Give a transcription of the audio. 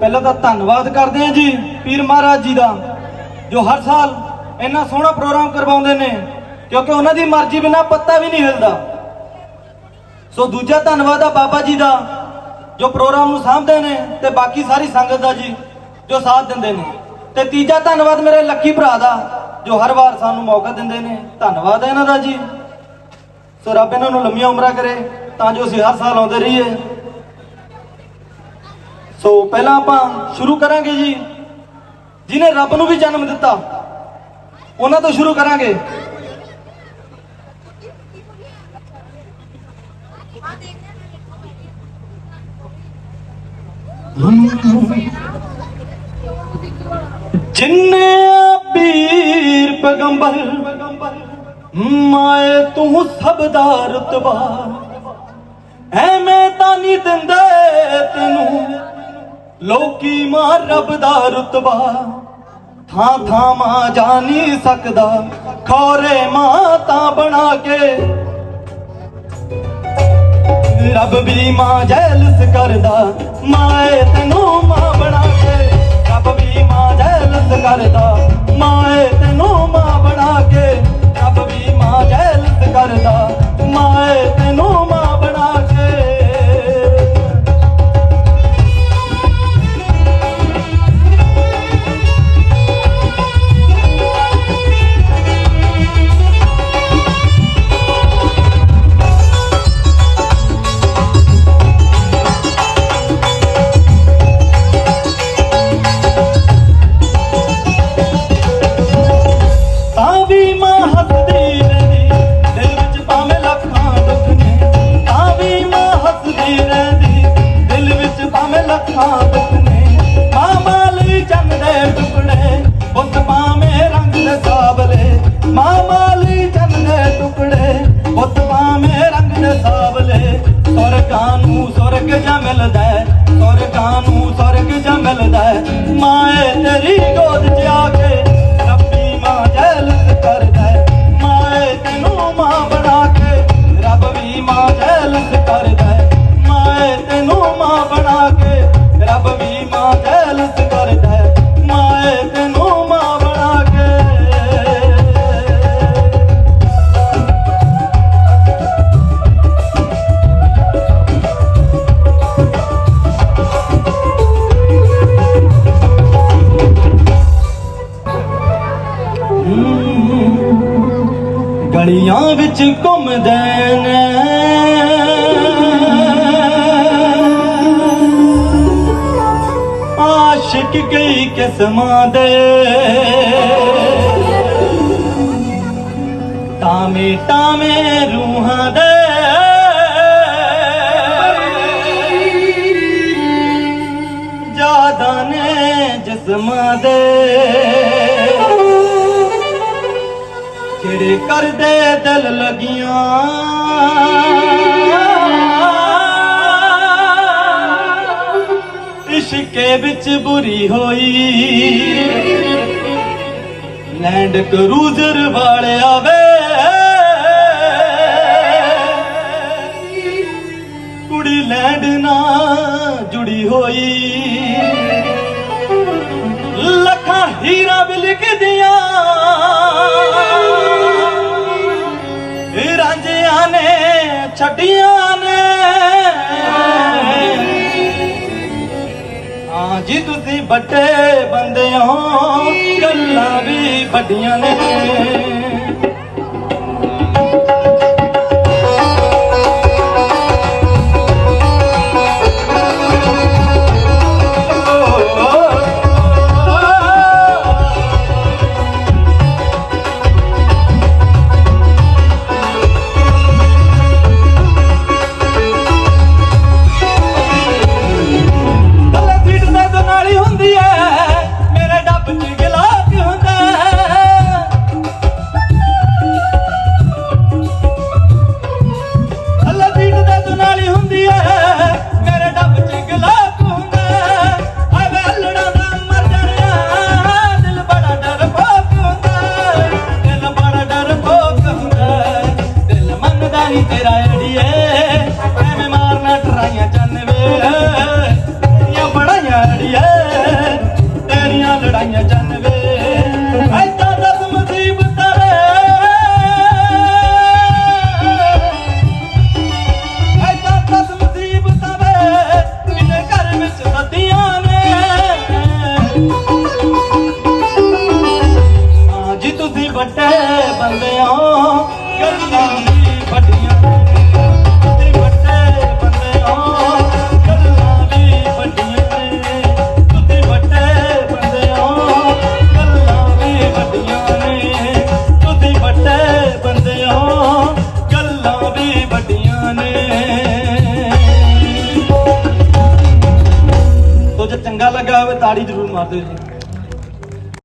ਪਹਿਲਾਂ ਤਾਂ ਧੰਨਵਾਦ ਕਰਦੇ ਹਾਂ ਜੀ ਪੀਰ ਮਹਾਰਾਜ ਜੀ ਦਾ, ਜੋ ਹਰ ਸਾਲ ਇੰਨਾ ਸੋਹਣਾ ਪ੍ਰੋਗਰਾਮ ਕਰਵਾਉਂਦੇ ਨੇ, ਕਿਉਂਕਿ ਉਹਨਾਂ ਦੀ ਮਰਜ਼ੀ ਬਿਨਾ ਪੱਤਾ ਵੀ ਨਹੀਂ ਹਿਲਦਾ। ਸੋ ਦੂਜਾ ਧੰਨਵਾਦ ਆ ਬਾਬਾ ਜੀ ਦਾ, ਜੋ ਪ੍ਰੋਗਰਾਮ ਨੂੰ ਸਾਂਭਦੇ ਨੇ ਤੇ ਬਾਕੀ ਸਾਰੀ ਸੰਗਤ ਦਾ ਜੀ, ਜੋ ਸਾਥ ਦਿੰਦੇ ਨੇ। ਤੇ ਤੀਜਾ ਧੰਨਵਾਦ ਮੇਰੇ ਲੱਕੀ ਭਰਾ ਦਾ, ਜੋ ਹਰ ਵਾਰ ਸਾਨੂੰ ਮੌਕਾ ਦਿੰਦੇ ਨੇ। ਧੰਨਵਾਦ ਹੈ ਇਹਨਾਂ ਦਾ ਜੀ। ਸੋ ਰੱਬ ਇਹਨਾਂ ਨੂੰ ਲੰਮੀਆਂ ਉਮਰਾਂ ਕਰੇ, ਤਾਂ ਜੋ ਅਸੀਂ ਹਰ ਸਾਲ ਆਉਂਦੇ ਰਹੀਏ। ਸੋ ਪਹਿਲਾਂ ਆਪਾਂ ਸ਼ੁਰੂ ਕਰਾਂਗੇ ਜੀ। ਜਿਨੇ ਰੱਬ ਨੂੰ ਵੀ ਜਨਮ ਦਿੱਤਾ, ਉਹਨਾਂ ਤੋਂ ਸ਼ੁਰੂ ਕਰਾਂਗੇ। ਜਿੰਨੇ ਪੀਰ ਪੈਗੰਬਰ, ਮਾਏ ਤੂੰ ਸਭ ਦਾ ਰਤਬਾ। ਐਵੇਂ ਤਾਂ ਨਹੀਂ ਦਿੰਦੇ ਤੈਨੂੰ। ਲੋਕੀ ਮਾਂ ਰੱਬ ਦਾ ਰਤਬਾ। ਥਾਂ ਥਾਂ ਮਾਂ ਜਾ ਨਹੀਂ ਸਕਦਾ। ਖੋਰੇ ਮਾਂ ਤਾਂ ਬਣਾ ਕੇ। ਰੱਬ ਵੀ ਮਾਂ ਜੈਲਸ ਕਰਦਾ। ਮਾਏ ਤੈਨੂੰ ਨੂੰ ਸੁਰਗ ਜਾਂ ਮਿਲਦਾ ਹੈ, ਸੁਰਗਾਂ ਨੂੰ ਸੁਰਗ ਜਾਂ ਮਿਲਦਾ ਮਾਏ ਤੇਰੀ ਗੋਦ 'ਚ ਆ ਕੇ ਰੱਬੀ ਮਾਂ ਜੈਲਸ ਕਰਦਾ ਹੈ। ਤੈਨੂੰ ਮਾਂ ਗਲੀਆਂ ਵਿੱਚ ਘੁੰਮਦੇ ਨੇ। ਆਸ਼ਿਕ ਕਈ ਕਿਸਮਾਂ ਦੇ। ਟਾਵੇਂ ਟਾਵੇਂ ਰੂਹਾਂ ਦੇ। ਜ਼ਿਆਦਾ ਨੇ ਜਿਸਮਾਂ ਦੇ। ਜਿਹੜੇ ਕਰਦੇ ਦਿਲ ਲਗੀਆਂ। ਇਸ਼ਕੇ ਵਿੱਚ ਬੁਰੀ ਹੋਈ। ਲੈਂਡ ਕਰੂਜ਼ਰ ਵਾਲਿਆ ਵੇ। ਕੁੜੀ ਲੈਂਡ ਨਾ ਜੁੜੀ ਹੋਈ। ਛੱਡੀਆਂ ਨੇ। ਹਾਂ ਜੀ ਤੁਸੀਂ ਵੱਡੇ ਬੰਦੇ ਹੋ ਗੱਲਾਂ ਵੀ ਵੱਡੀਆਂ ਨੇ। দিতে ਤਾੜੀ ਜ਼ਰੂਰ ਮਾਰ ਦਿਓ ਜੀ।